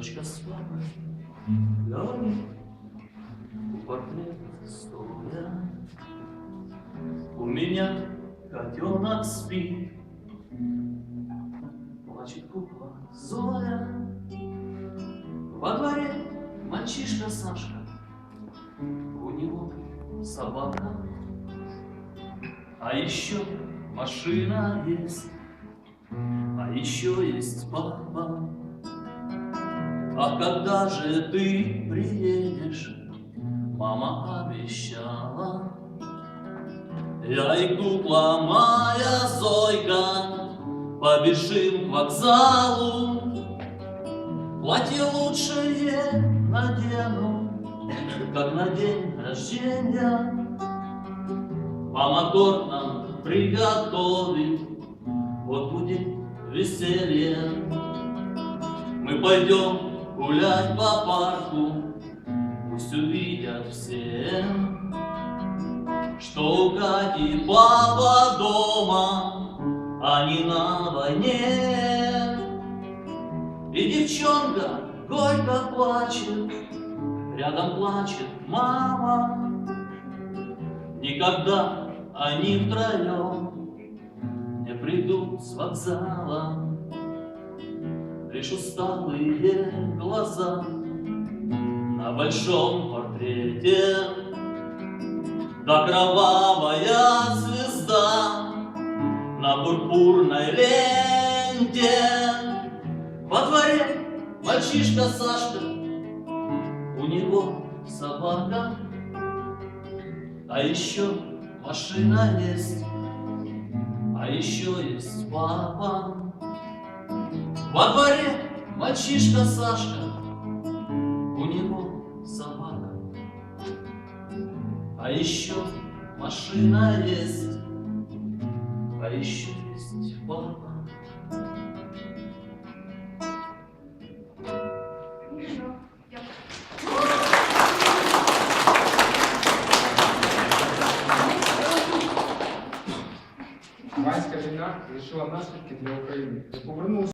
дочка с папой говорит, у портрета стоя. У меня котенок спит, плачет кукла Зоя. Во дворе мальчишка Сашка, у него собака, а еще машина есть, а еще есть папа. А когда же ты приедешь, мама обещала. Я и кукла моя Зойка побежим к вокзалу. Платье лучшее надену, как на день рождения. Мама торт нам приготовит, вот будет веселье. Мы пойдем гулять по парку, пусть увидят все, что у Кати папа дома, а не на войне. И девчонка горько плачет, рядом плачет мама. Никогда они втроем не придут с вокзала. Лишь усталые глаза на большом портрете, да кровавая звезда на пурпурной ленте. Во дворе мальчишка Сашка, у него собака, а еще машина есть, а еще есть папа. Во дворе мальчишка Сашка, у него собака, а еще машина есть, а еще есть папа. Хорошо. Я- Іванська війна лишила наслідки для України. Повернувся